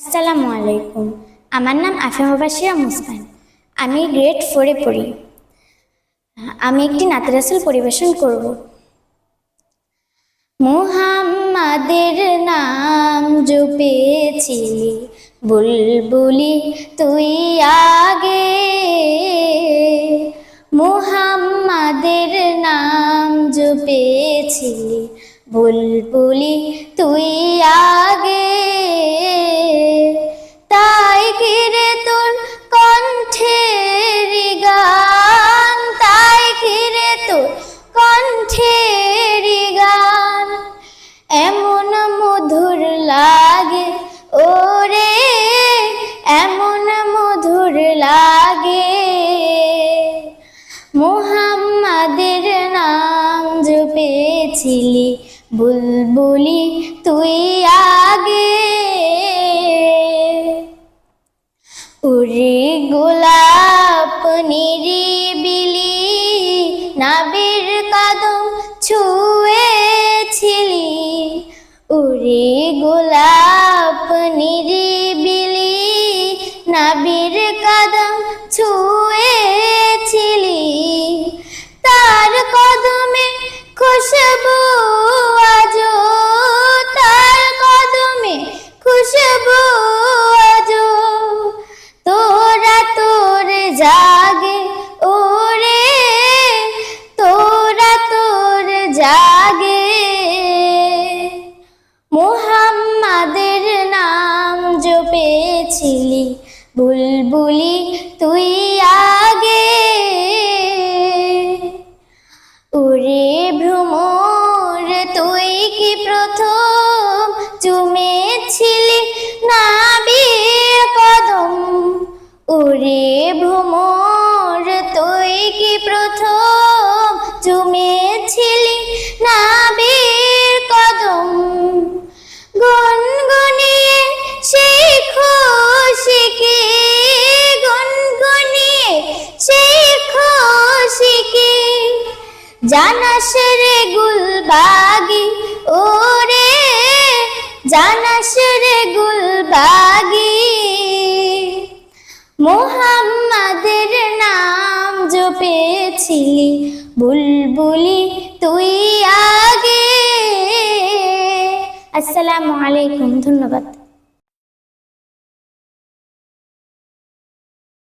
আসসালামু আলাইকুম। আমার নাম আফিমা বাসিরা মুস্কান। আমি গ্রেড ফোরে পড়ি। আমি একটি নাতরাসুল পরিবেশন করব। মুহাম্মাদের নাম জপেছিলি বুলবুলি, তুই আগে। মুহাম্মাদের নাম জপেছিলি বুলবুলি, তুই আগে। লাগে। ওরে, এমন মধুর লাগে। মুহাম্মাদের নাম জপেছিলি, বুলবুলি তুই আগে। উরে গোলাপ নিরিবিলি, নাবির কদম ছুঁয়েছিলি নিরিবিলি নাবির কদম ছুঁয়েছিলি। তার কদমে খুশবু জপেছিলি বুলবুলি তুই আগে। ওরে ভ্রমর, তুই কি প্রথম চুমেছিলি নাবির কদম? ওরে ভ্রমর, তুই কি প্রথম চুমেছিলি জানাস রে গুলবাগি, ওরে জানাস রে গুলবাগি। মোহাম্মদের নাম জপেছিলি, বুলবুলি তুই আগে। আসসালামু আলাইকুম, ধন্যবাদ।